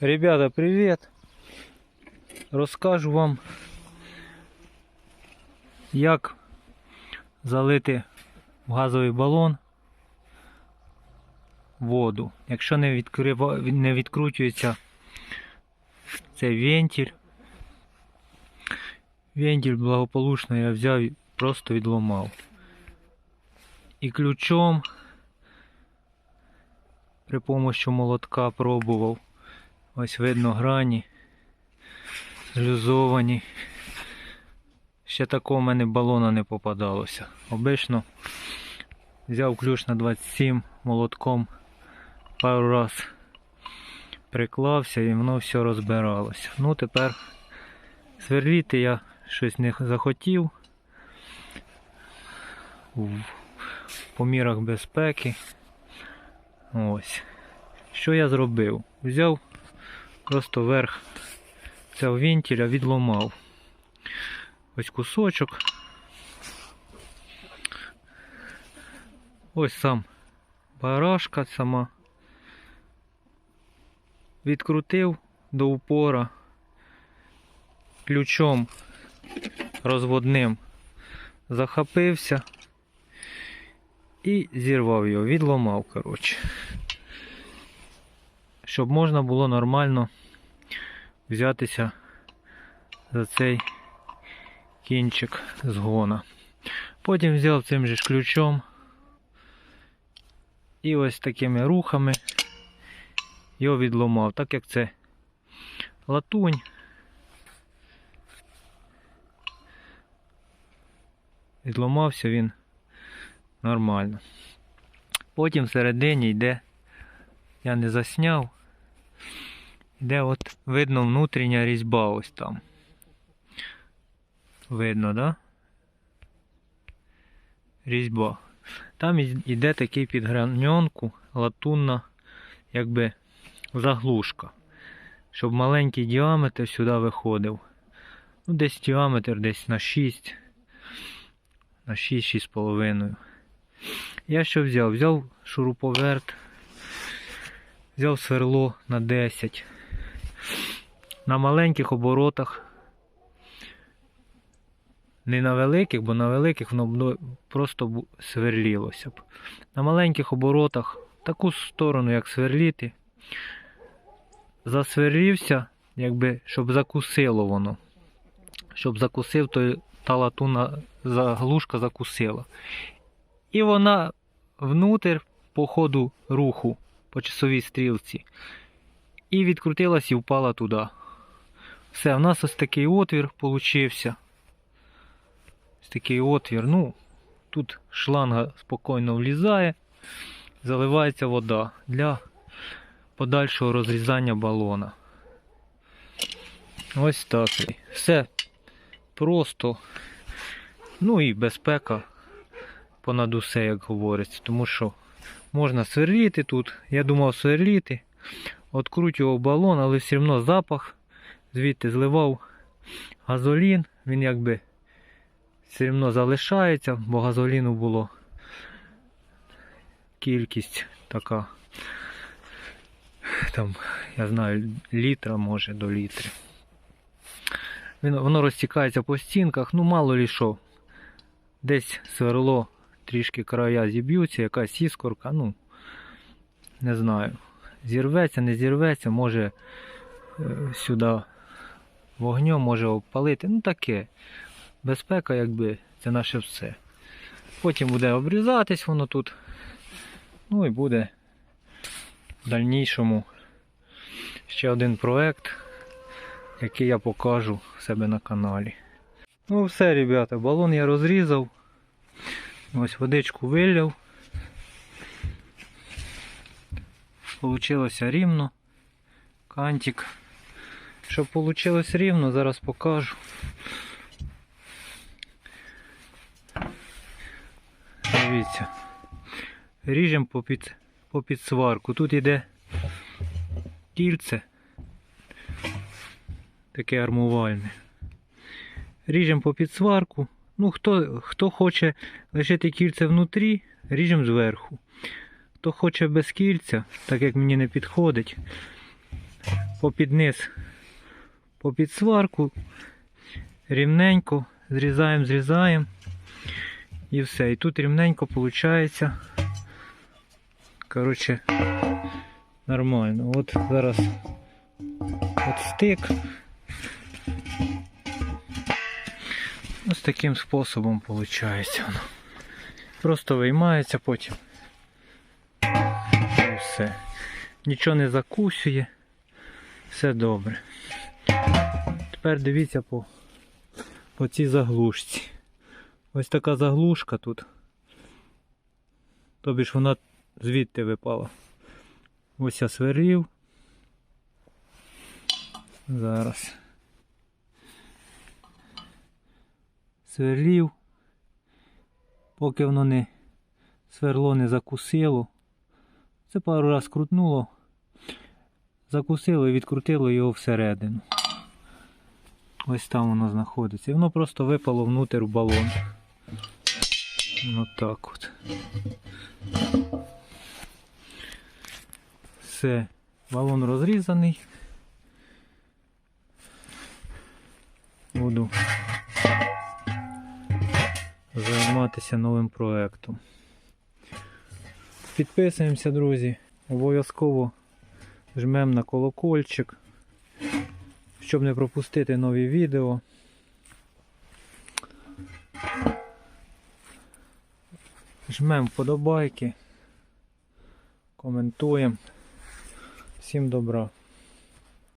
Ребята, привет! Розкажу вам, як залити в газовий балон воду. Якщо не, відкрива... не відкручується цей вентиль. Вентиль благополучно я взяв і просто відломав. І ключом при помощі молотка пробував. Ось видно грані. Злюзовані. Ще такого в мене балона не попадалося. Обично взяв ключ на 27 молотком пару раз приклався і воно все розбиралося. Ну тепер сверліти я щось не захотів. В по мірах безпеки. Ось. Що я зробив? Взяв просто верх цього вентиля відломав. Ось кусочок. Ось сам барашка сама. Відкрутив до упора ключом розводним захопився і зірвав його, відломав, коротше. Щоб можна було нормально взятися за цей кінчик згона. Потім взяв цим же ключом і ось такими рухами його відломав, так як це латунь. Відломався він нормально. Потім всередині йде, я не засняв, йде от видно внутрішня різьба ось там. Видно, да? Різьба. Там йде такий під граньонку латунна, якби заглушка. Щоб маленький діаметр сюди виходив. Ну, десь діаметр десь на 6, на 6-6,5. Я що взяв? Взяв шуруповерт, взяв сверло на 10. На маленьких оборотах. Не на великих, бо на великих воно б просто сверлілося б. На маленьких оборотах таку сторону, як сверліти, засверлився, якби, щоб закусило воно. Щоб закусив, то та латунна заглушка закусила. І вона внутрь по ходу руху по часовій стрілці. І відкрутилась і впала туди. Все, в нас ось такий отвір получився. Ось такий отвір. Ну, тут шланга спокійно влізає, заливається вода для подальшого розрізання балона. Ось так. Все просто. Ну і безпека понад усе, як говориться. Тому що можна сверліти тут. Я думав сверліти. Откручував балон, але все одно запах. Звідти зливав газолін. Він якби все одно залишається, бо газоліну було кількість така. Там, я знаю, літра може до літри. Воно розтікається по стінках, ну мало лі що. Десь сверло, трішки края зіб'ються, якась іскорка, ну не знаю. Зірветься, не зірветься, може е, сюди вогнем може обпалити. Ну таке. Безпека, якби, це наше все. Потім буде обрізатись воно тут. Ну і буде в дальнішому ще один проект, який я покажу в себе на каналі. Ну все, ребята, балон я розрізав. Ось водичку вилив. Получилося рівно. Кантик. Щоб вийшло рівно, зараз покажу. Дивіться. Ріжемо по під, по підсварку. Тут іде кільце. Таке армувальне. Ріжемо по підсварку. Ну, хто, хто хоче лишити кільце внутрі, ріжемо зверху. Хто хоче без кільця, так як мені не підходить, попід низ, попід сварку, рівненько, зрізаємо, зрізаємо. І все. І тут рівненько виходить. Коротше, нормально. От зараз от стик. Таким способом виходить воно. Просто виймається потім. І все. Нічого не закусує. Все добре. Тепер дивіться по, по цій заглушці. Ось така заглушка тут. Тобі ж вона звідти випала. Ось я сверлів. Зараз. Сверлів. Поки воно не сверло не закусило. Це пару раз крутнуло. Закусило і відкрутило його всередину. Ось там воно знаходиться. І воно просто випало внутрь в балон. Ну так от. Все, балон розрізаний. Буду займатися новим проектом. Підписуємося, друзі. Обов'язково жмемо на колокольчик, щоб не пропустити нові відео. Жмемо вподобайки, коментуємо. Всім добра.